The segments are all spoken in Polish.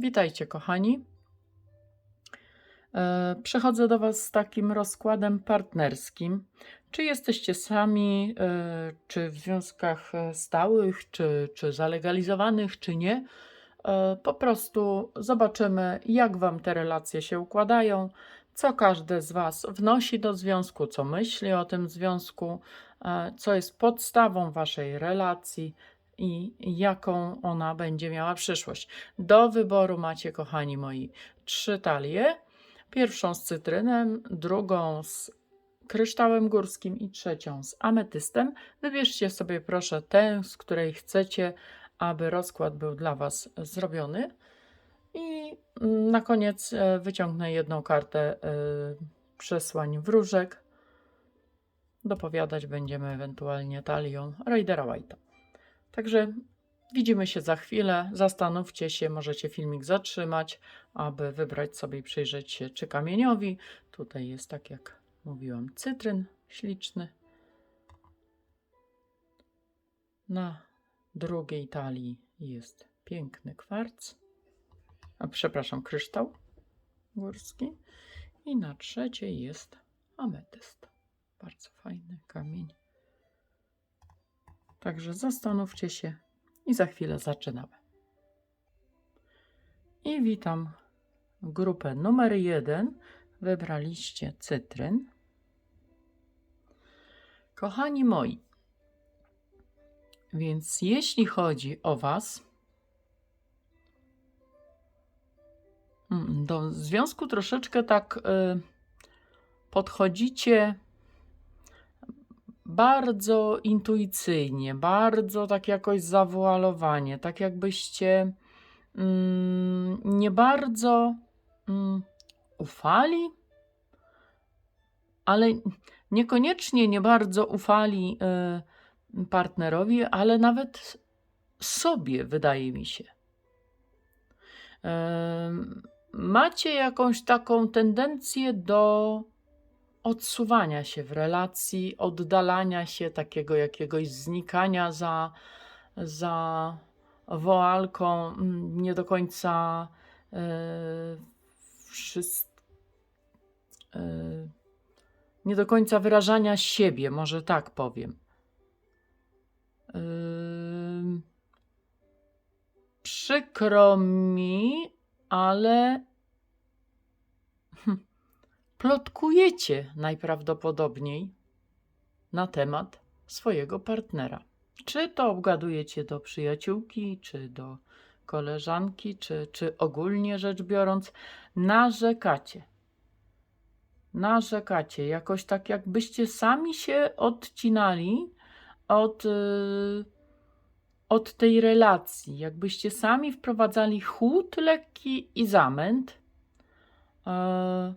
Witajcie, kochani. E, Przechodzę do Was z takim rozkładem partnerskim. Czy jesteście sami, e, czy w związkach e, stałych, czy, czy zalegalizowanych, czy nie? Po prostu zobaczymy, jak Wam te relacje się układają, co każdy z Was wnosi do związku, co myśli o tym związku, co jest podstawą Waszej relacji i jaką ona będzie miała przyszłość. Do wyboru macie, kochani moi, trzy talie. Pierwszą z cytrynem, drugą z kryształem górskim i trzecią z ametystem. Wybierzcie sobie proszę tę, z której chcecie, aby rozkład był dla Was zrobiony. I mm, na koniec e, wyciągnę jedną kartę e, przesłań wróżek. Dopowiadać będziemy ewentualnie talią Raidera White'a. Także widzimy się za chwilę. Zastanówcie się, możecie filmik zatrzymać, aby wybrać sobie i przyjrzeć się, czy kamieniowi. Tutaj jest, tak jak mówiłam, cytryn śliczny. Na drugiej talii jest piękny kwarc. A przepraszam, kryształ górski. I na trzeciej jest ametyst. Bardzo fajny kamień. Także zastanówcie się i za chwilę zaczynamy. I witam grupę numer jeden. Wybraliście cytryn. Kochani moi, więc jeśli chodzi o Was, mm, do związku troszeczkę tak y, podchodzicie bardzo intuicyjnie, bardzo tak jakoś zawoalowanie, tak jakbyście mm, nie bardzo mm, ufali, ale niekoniecznie nie bardzo ufali y, partnerowi, ale nawet sobie, wydaje mi się. Ym, Macie jakąś taką tendencję do odsuwania się w relacji, oddalania się, takiego jakiegoś znikania za, za woalką, mm, nie do końca wszystko. nie do końca wyrażania siebie, może tak powiem. Ym, Przykro mi, ale plotkujecie najprawdopodobniej na temat swojego partnera. Czy to obgadujecie do przyjaciółki, czy do koleżanki, czy, czy ogólnie rzecz biorąc, narzekacie. Narzekacie, jakoś tak jakbyście sami się odcinali od, y, od tej relacji, jakbyście sami wprowadzali chłód lekki i zamęt. E,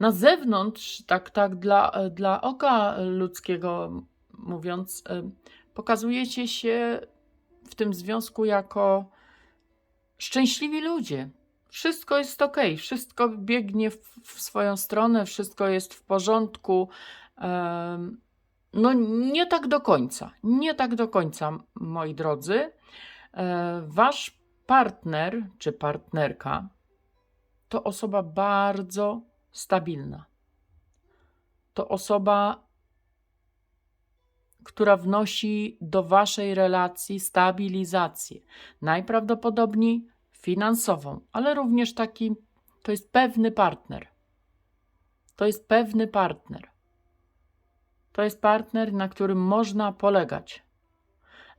na zewnątrz, tak, tak dla, dla oka ludzkiego mówiąc, e, pokazujecie się w tym związku jako szczęśliwi ludzie. Wszystko jest ok, wszystko biegnie w, w swoją stronę, wszystko jest w porządku. No, nie tak do końca. Nie tak do końca, moi drodzy. E, Wasz partner czy partnerka to osoba bardzo stabilna. To osoba, która wnosi do waszej relacji stabilizację. Najprawdopodobniej finansową, ale również taki, to jest pewny partner. To jest pewny partner. To jest partner, na którym można polegać.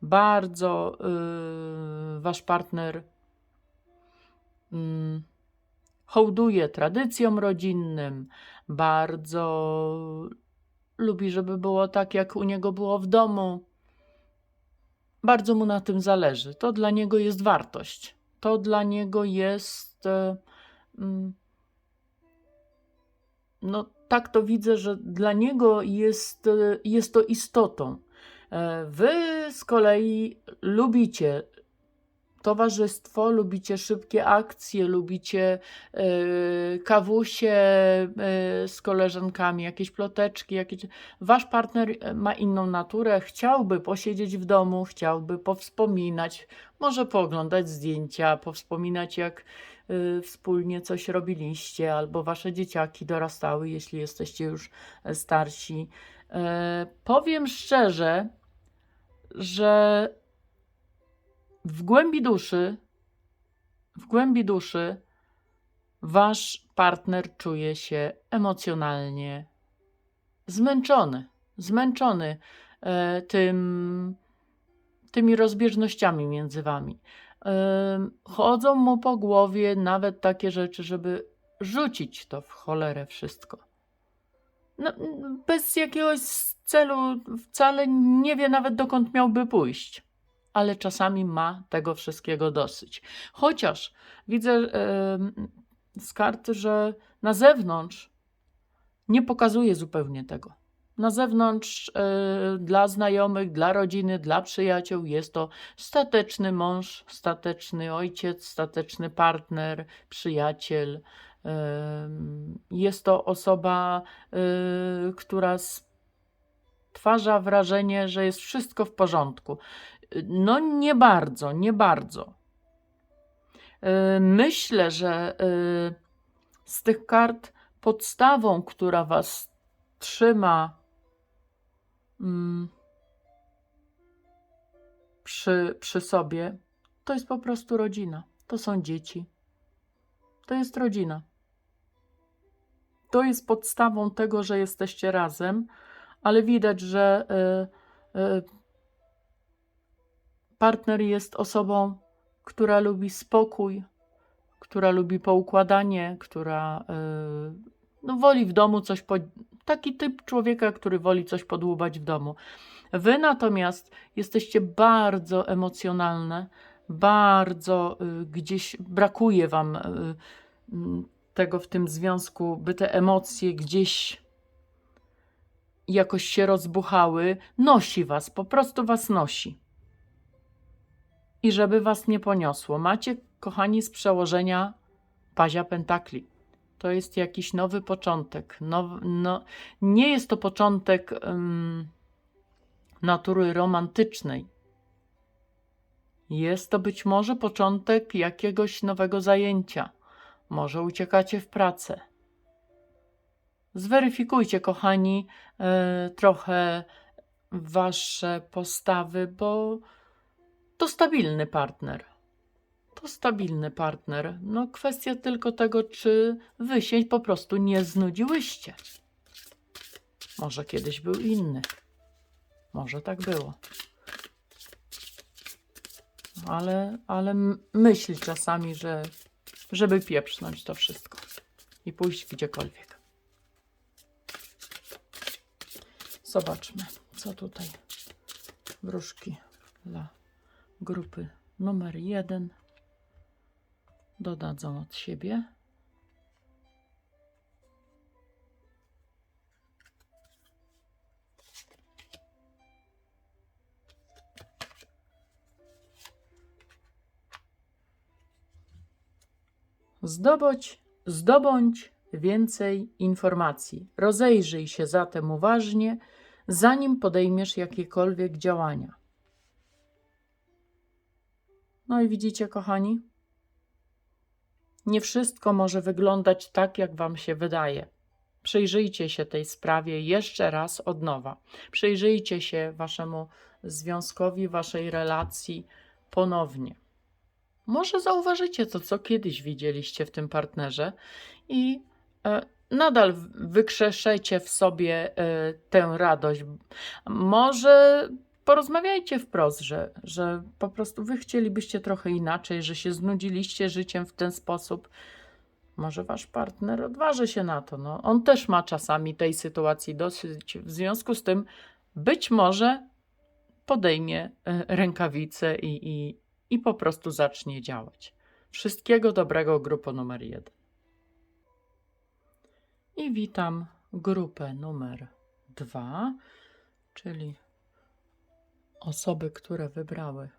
Bardzo yy, wasz partner yy, hołduje tradycjom rodzinnym, bardzo lubi, żeby było tak, jak u niego było w domu. Bardzo mu na tym zależy. To dla niego jest wartość. To dla niego jest. e, mm, No, tak to widzę, że dla niego jest, e, jest to istotą. E, Wy z kolei lubicie towarzystwo, lubicie szybkie akcje, lubicie e, kawusie e, z koleżankami, jakieś ploteczki, jakieś... wasz partner e, ma inną naturę, chciałby posiedzieć w domu, chciałby powspominać, może pooglądać zdjęcia, powspominać jak y, wspólnie coś robiliście, albo wasze dzieciaki dorastały, jeśli jesteście już starsi. Powiem szczerze, że w głębi duszy, w głębi duszy, wasz partner czuje się emocjonalnie zmęczony, zmęczony e, tym, tymi rozbieżnościami między wami. E, chodzą mu po głowie nawet takie rzeczy, żeby rzucić to w cholerę wszystko. No, bez jakiegoś celu wcale nie wie nawet dokąd miałby pójść ale czasami ma tego wszystkiego dosyć. Chociaż widzę e, z kart, że na zewnątrz nie pokazuje zupełnie tego. Na zewnątrz e, dla znajomych, dla rodziny, dla przyjaciół jest to stateczny mąż, stateczny ojciec, stateczny partner, przyjaciel. Jest to osoba, e, która stwarza wrażenie, że jest wszystko w porządku. No, nie bardzo, nie bardzo. Yy, Myślę, że yy, z tych kart podstawą, która Was trzyma mm, przy, przy sobie, to jest po prostu rodzina. To są dzieci. To jest rodzina. To jest podstawą tego, że jesteście razem, ale widać, że yy, yy, Partner jest osobą, która lubi spokój, która lubi poukładanie, która yy, no, woli w domu coś. Po... Taki typ człowieka, który woli coś podłubać w domu. Wy natomiast jesteście bardzo emocjonalne, bardzo y, gdzieś brakuje wam y, y, tego w tym związku, by te emocje gdzieś jakoś się rozbuchały. Nosi was, po prostu was nosi i żeby was nie poniosło. Macie, kochani, z przełożenia Pazia Pentakli. To jest jakiś nowy początek. No, nie jest to początek um, natury romantycznej. Jest to być może początek jakiegoś nowego zajęcia. Może uciekacie w pracę. Zweryfikujcie, kochani, e, trochę wasze postawy, bo to stabilny partner. To stabilny partner. No, kwestia tylko tego, czy wy się po prostu nie znudziłyście. Może kiedyś był inny. Może tak było. Ale, ale myśl czasami, że żeby pieprznąć to wszystko i pójść gdziekolwiek. Zobaczmy, co tutaj wróżki dla grupy numer jeden dodadzą od siebie. Zdobądź, zdobądź więcej informacji. Rozejrzyj się zatem uważnie, zanim podejmiesz jakiekolwiek działania. No i widzicie, kochani, nie wszystko może wyglądać tak, jak Wam się wydaje. Przyjrzyjcie się tej sprawie jeszcze raz od nowa. Przyjrzyjcie się Waszemu związkowi, Waszej relacji ponownie. Może zauważycie to, co kiedyś widzieliście w tym partnerze i e, nadal wykrzeszecie w sobie e, tę radość. Może porozmawiajcie wprost, że, że po prostu wy chcielibyście trochę inaczej, że się znudziliście życiem w ten sposób. Może wasz partner odważy się na to. No, on też ma czasami tej sytuacji dosyć. W związku z tym być może podejmie e, rękawice i, i, i po prostu zacznie działać. Wszystkiego dobrego, grupo numer jeden. I witam grupę numer dwa, czyli osoby, które wybrały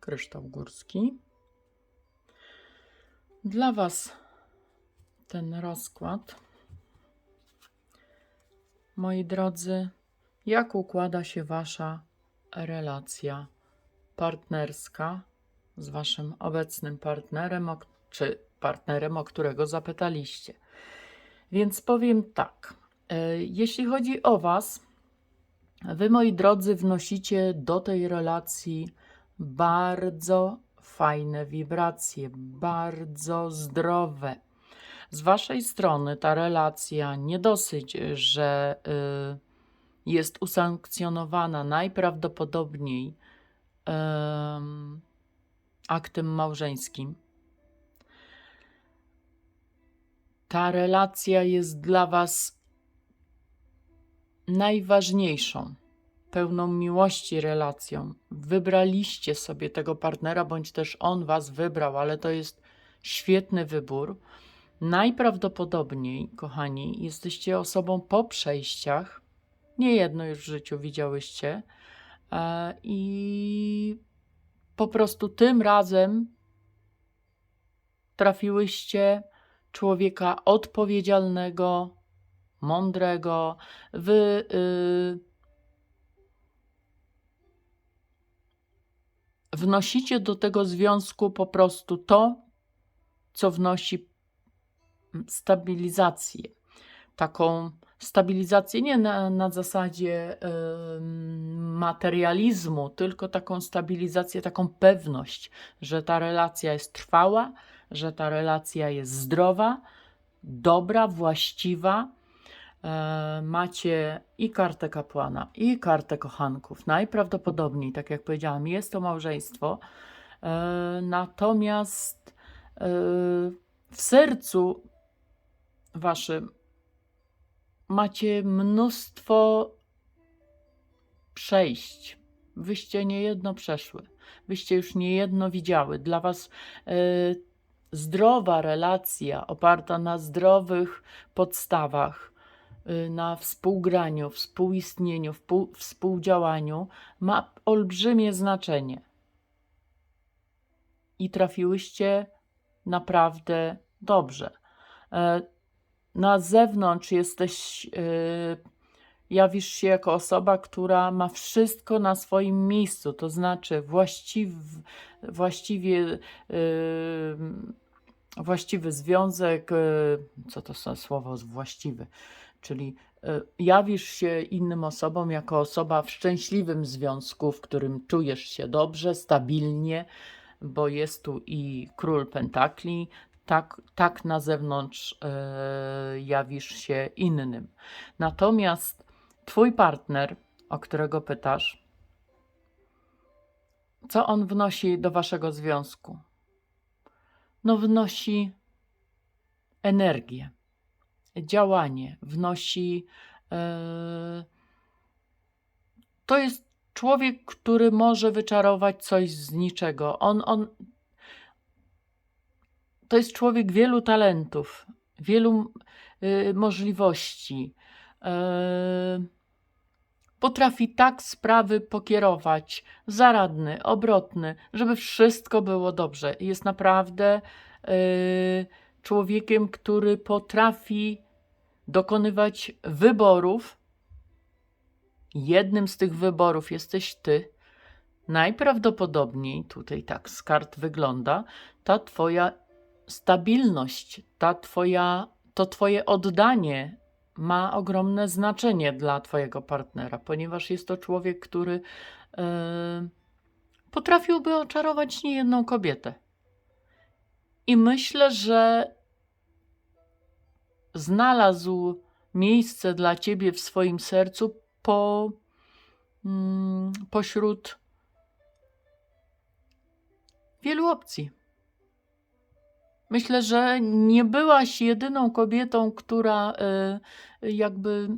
kryształ górski. Dla Was ten rozkład. Moi drodzy, jak układa się Wasza relacja partnerska z Waszym obecnym partnerem, czy partnerem, o którego zapytaliście? Więc powiem tak. e, Jeśli chodzi o Was, Wy, moi drodzy, wnosicie do tej relacji bardzo fajne wibracje, bardzo zdrowe. Z Waszej strony ta relacja nie dosyć, że y, jest usankcjonowana najprawdopodobniej em, aktem małżeńskim. Ta relacja jest dla Was najważniejszą, pełną miłości relacją. Wybraliście sobie tego partnera, bądź też on Was wybrał, ale to jest świetny wybór. Najprawdopodobniej, kochani, jesteście osobą po przejściach. Nie jedno już w życiu widziałyście. E, I po prostu tym razem trafiłyście człowieka odpowiedzialnego, mądrego. Wy y, wnosicie do tego związku po prostu to, co wnosi stabilizację. Taką stabilizację nie na, na zasadzie ym, materializmu, tylko taką stabilizację, taką pewność, że ta relacja jest trwała, że ta relacja jest zdrowa, dobra, właściwa. E, macie i kartę kapłana, i kartę kochanków. Najprawdopodobniej, tak jak powiedziałam, jest to małżeństwo. E, natomiast e, w sercu waszym macie mnóstwo przejść. Wyście niejedno przeszły, wyście już niejedno widziały. Dla was zdrowa relacja oparta na zdrowych podstawach, na współgraniu, współistnieniu, współdziałaniu ma olbrzymie znaczenie. I trafiłyście naprawdę dobrze. E, Na zewnątrz jesteś, y, jawisz się jako osoba, która ma wszystko na swoim miejscu, to znaczy właściw, właściwie y, właściwy związek, y, co to za słowo właściwy, czyli y, jawisz się innym osobom jako osoba w szczęśliwym związku, w którym czujesz się dobrze, stabilnie, bo jest tu i król pentakli, tak, tak na zewnątrz y, jawisz się innym. Natomiast twój partner, o którego pytasz, co on wnosi do waszego związku? No, wnosi energię, działanie, wnosi. e, to jest człowiek, który może wyczarować coś z niczego. On, on. To jest człowiek wielu talentów, wielu y, możliwości. E, potrafi tak sprawy pokierować, zaradny, obrotny, żeby wszystko było dobrze. Jest naprawdę yy, człowiekiem, który potrafi dokonywać wyborów. Jednym z tych wyborów jesteś ty. Najprawdopodobniej, tutaj tak z kart wygląda, ta twoja stabilność, ta twoja, to twoje oddanie ma ogromne znaczenie dla Twojego partnera, ponieważ jest to człowiek, który e, potrafiłby oczarować niejedną kobietę. I myślę, że znalazł miejsce dla Ciebie w swoim sercu po, mm, pośród wielu opcji. Myślę, że nie byłaś jedyną kobietą, która y, jakby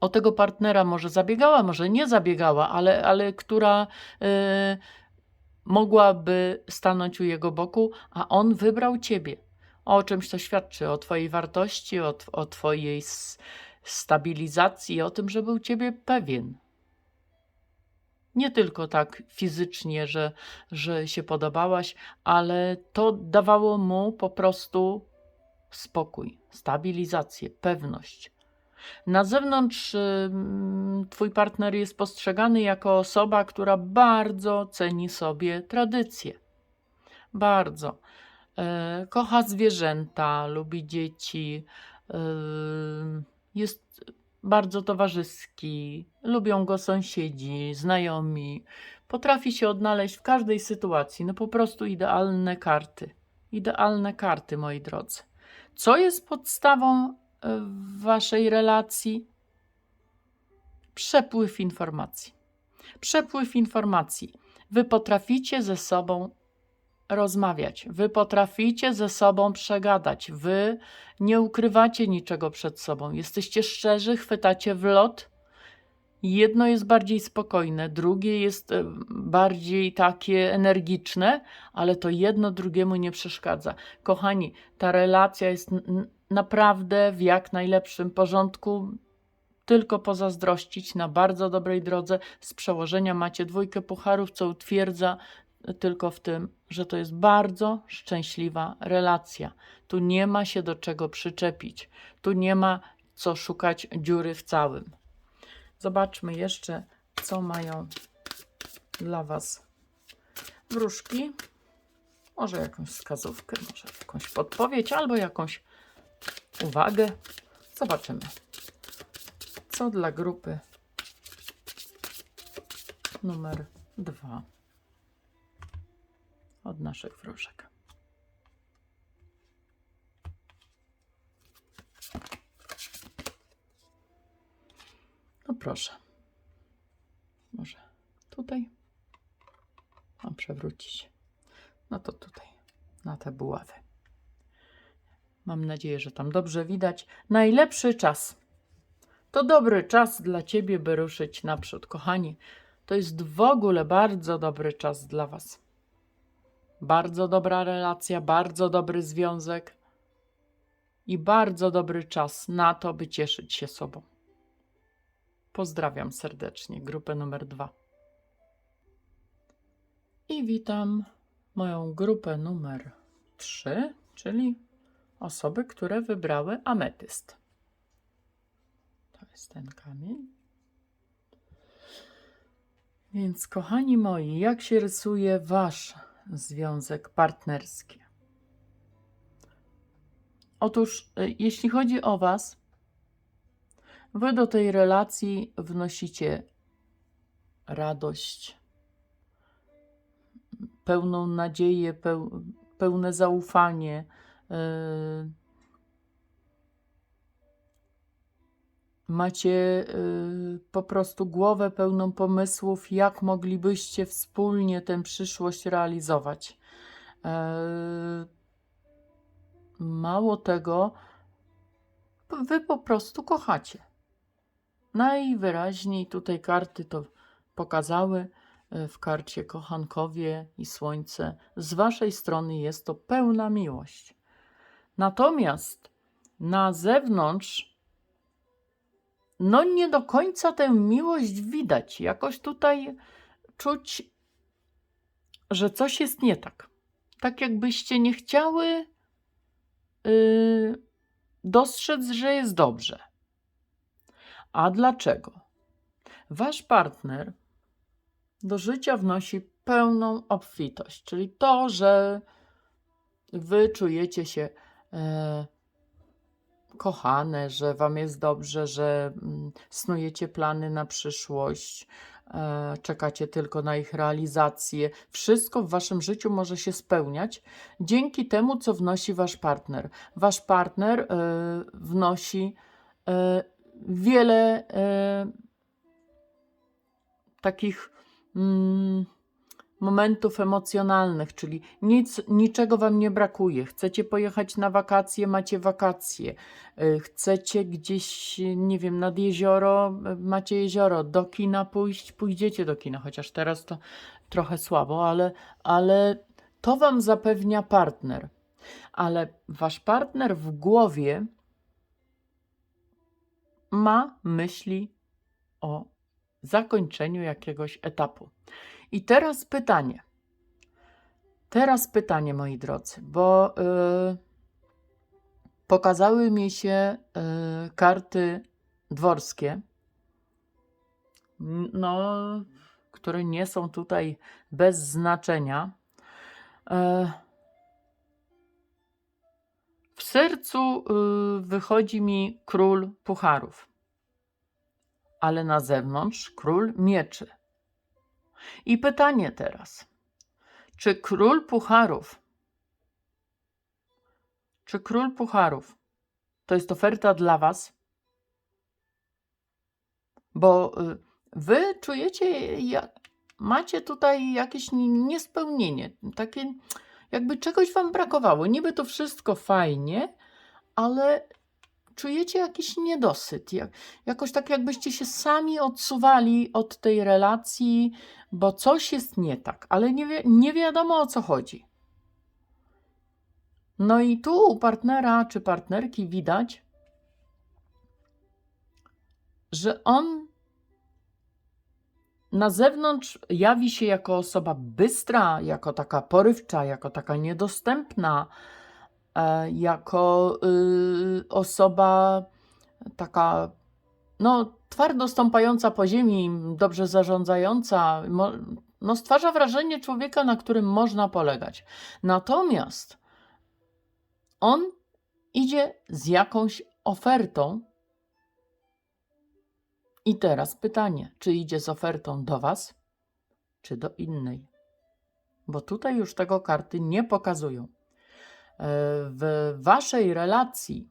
o tego partnera może zabiegała, może nie zabiegała, ale, ale która y, mogłaby stanąć u jego boku, a on wybrał ciebie. O czymś to świadczy, o twojej wartości, o, o twojej stabilizacji, o tym, że był ciebie pewien. Nie tylko tak fizycznie, że, że się podobałaś, ale to dawało mu po prostu spokój, stabilizację, pewność. Na zewnątrz twój partner jest postrzegany jako osoba, która bardzo ceni sobie tradycje. Bardzo. E, kocha zwierzęta, lubi dzieci, e, jest bardzo towarzyski, lubią go sąsiedzi, znajomi. Potrafi się odnaleźć w każdej sytuacji. No po prostu idealne karty. Idealne karty, moi drodzy. Co jest podstawą e, waszej relacji? Przepływ informacji. Przepływ informacji. Wy potraficie ze sobą rozmawiać, wy potraficie ze sobą przegadać, wy nie ukrywacie niczego przed sobą, jesteście szczerzy, chwytacie w lot. Jedno jest bardziej spokojne, drugie jest e, bardziej takie energiczne, ale to jedno drugiemu nie przeszkadza. Kochani, ta relacja jest naprawdę w jak najlepszym porządku. Tylko pozazdrościć na bardzo dobrej drodze. Z przełożenia macie dwójkę pucharów, co utwierdza tylko w tym, że to jest bardzo szczęśliwa relacja. Tu nie ma się do czego przyczepić. Tu nie ma co szukać dziury w całym. Zobaczmy jeszcze, co mają dla Was wróżki. Może jakąś wskazówkę, może jakąś podpowiedź, albo jakąś uwagę. Zobaczymy, co dla grupy numer dwa od naszych wróżek. No proszę. Może tutaj? Mam przewrócić. No to tutaj, na te buławy. Mam nadzieję, że tam dobrze widać. Najlepszy czas. To dobry czas dla Ciebie, by ruszyć naprzód. Kochani, to jest w ogóle bardzo dobry czas dla Was. Bardzo dobra relacja, bardzo dobry związek i bardzo dobry czas na to, by cieszyć się sobą. Pozdrawiam serdecznie, grupę numer dwa. I witam moją grupę numer trzy, czyli osoby, które wybrały ametyst. To jest ten kamień. Więc, kochani moi, jak się rysuje wasz związek partnerski? Otóż, y, jeśli chodzi o Was, Wy do tej relacji wnosicie radość, pełną nadzieję, peł, pełne zaufanie. y, Macie y, po prostu głowę pełną pomysłów, jak moglibyście wspólnie tę przyszłość realizować. E, Mało tego, wy po prostu kochacie. Najwyraźniej tutaj karty to pokazały e, w karcie kochankowie i słońce. Z waszej strony jest to pełna miłość. Natomiast na zewnątrz, no nie do końca tę miłość widać. Jakoś tutaj czuć, że coś jest nie tak. Tak jakbyście nie chciały yy, dostrzec, że jest dobrze. A dlaczego? Wasz partner do życia wnosi pełną obfitość, czyli to, że wy czujecie się e, kochane, że wam jest dobrze, że mm, snujecie plany na przyszłość, e, czekacie tylko na ich realizację. Wszystko w waszym życiu może się spełniać dzięki temu, co wnosi wasz partner. Wasz partner e, wnosi e, wiele takich mm, momentów emocjonalnych, czyli nic, niczego wam nie brakuje. Chcecie pojechać na wakacje, macie wakacje. E, Chcecie gdzieś, nie wiem, nad jezioro, e, macie jezioro. Do kina pójść, pójdziecie do kina, chociaż teraz to trochę słabo, ale, ale to wam zapewnia partner. Ale wasz partner w głowie ma myśli o zakończeniu jakiegoś etapu. I teraz pytanie. Teraz pytanie, moi drodzy, bo y, pokazały mi się y, karty dworskie, no, które nie są tutaj bez znaczenia. E, w sercu y, wychodzi mi król pucharów, ale na zewnątrz król mieczy. I pytanie teraz, czy król pucharów, czy król pucharów to jest oferta dla was? Bo y, wy czujecie, macie tutaj jakieś ni- niespełnienie, takie jakby czegoś wam brakowało. Niby to wszystko fajnie, ale czujecie jakiś niedosyt. Jak, jakoś tak, jakbyście się sami odsuwali od tej relacji, bo coś jest nie tak, ale nie, wi- nie wiadomo o co chodzi. No i tu u partnera czy partnerki widać, że on na zewnątrz jawi się jako osoba bystra, jako taka porywcza, jako taka niedostępna, jako y, osoba taka, no, twardo stąpająca po ziemi, dobrze zarządzająca, no, stwarza wrażenie człowieka, na którym można polegać. Natomiast on idzie z jakąś ofertą. I teraz pytanie, czy idzie z ofertą do Was, czy do innej? Bo tutaj już tego karty nie pokazują. E, W Waszej relacji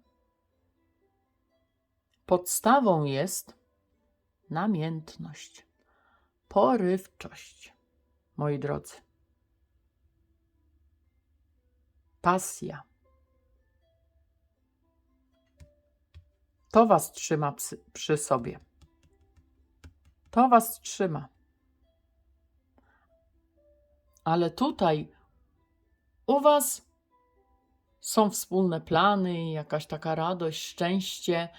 podstawą jest namiętność, porywczość, moi drodzy. Pasja. To Was trzyma przy sobie. To Was trzyma. Ale tutaj u Was są wspólne plany, jakaś taka radość, szczęście,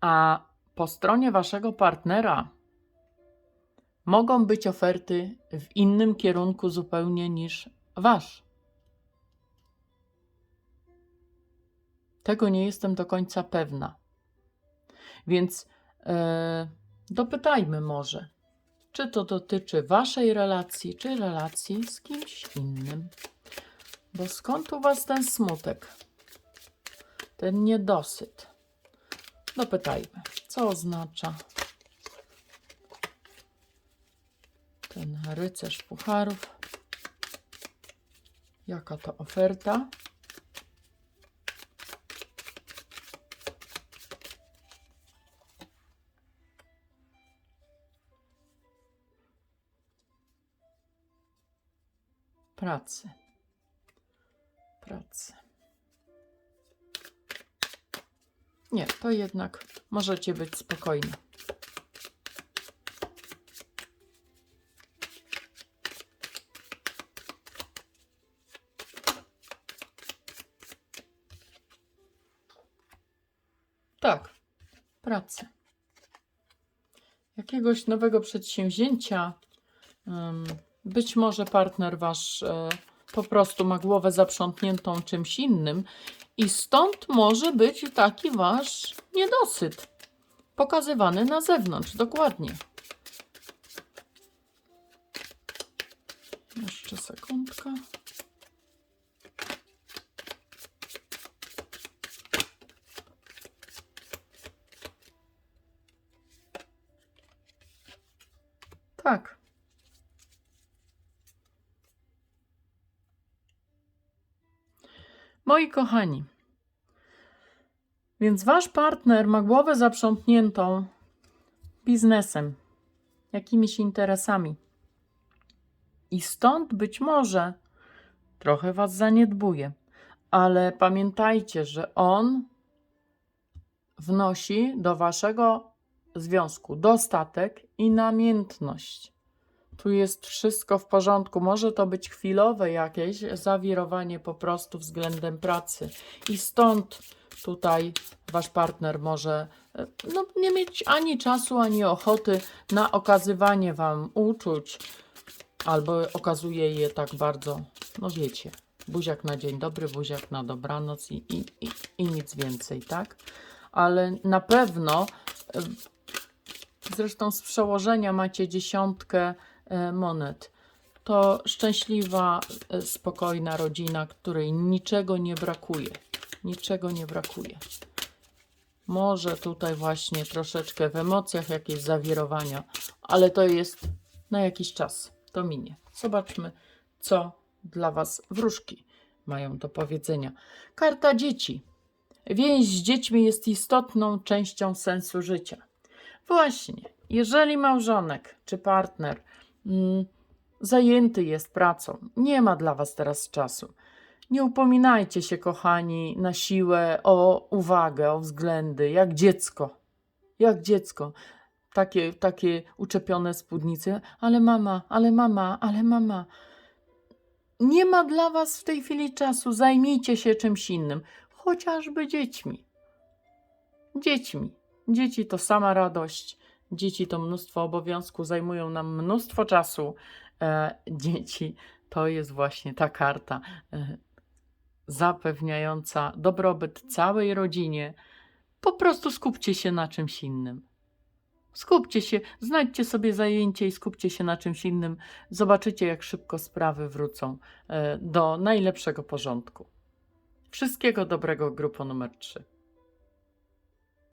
a po stronie Waszego partnera mogą być oferty w innym kierunku zupełnie niż Wasz. Tego nie jestem do końca pewna. Więc e, dopytajmy może, czy to dotyczy Waszej relacji, czy relacji z kimś innym. Bo skąd u Was ten smutek, ten niedosyt? Dopytajmy, co oznacza ten rycerz pucharów? Jaka to oferta? Pracy. Pracy. Nie, to jednak możecie być spokojni. Tak, pracy. Jakiegoś nowego przedsięwzięcia. być może partner wasz e, po prostu ma głowę zaprzątniętą czymś innym i stąd może być taki wasz niedosyt pokazywany na zewnątrz, dokładnie. Jeszcze sekundka. Tak. Moi kochani, więc wasz partner ma głowę zaprzątniętą biznesem, jakimiś interesami. I stąd być może trochę was zaniedbuje, ale pamiętajcie, że on wnosi do waszego związku dostatek i namiętność. Tu jest wszystko w porządku. Może to być chwilowe jakieś zawirowanie po prostu względem pracy. I stąd tutaj wasz partner może e, no, nie mieć ani czasu, ani ochoty na okazywanie Wam uczuć, albo okazuje je tak bardzo, no wiecie, buziak na dzień dobry, buziak na dobranoc i, i, i, i nic więcej, tak? Ale na pewno, e, zresztą z przełożenia macie dziesiątkę monet. To szczęśliwa, e, spokojna rodzina, której niczego nie brakuje. Niczego nie brakuje. Może tutaj właśnie troszeczkę w emocjach jakieś zawirowania, ale to jest na jakiś czas. To minie. Zobaczmy, co dla Was wróżki mają do powiedzenia. Karta dzieci. Więź z dziećmi jest istotną częścią sensu życia. Właśnie, jeżeli małżonek czy partner zajęty jest pracą, nie ma dla Was teraz czasu. Nie upominajcie się, kochani, na siłę o uwagę, o względy, jak dziecko. Jak dziecko. Takie, takie uczepione spódnice. Ale mama, ale mama, ale mama. Nie ma dla Was w tej chwili czasu. Zajmijcie się czymś innym, chociażby dziećmi. Dziećmi. Dzieci to sama radość. Dzieci to mnóstwo obowiązków, zajmują nam mnóstwo czasu. E, dzieci to jest właśnie ta karta e, zapewniająca dobrobyt całej rodzinie. Po prostu skupcie się na czymś innym. Skupcie się, znajdźcie sobie zajęcie i skupcie się na czymś innym. Zobaczycie, jak szybko sprawy wrócą e, do najlepszego porządku. Wszystkiego dobrego, grupo numer 3.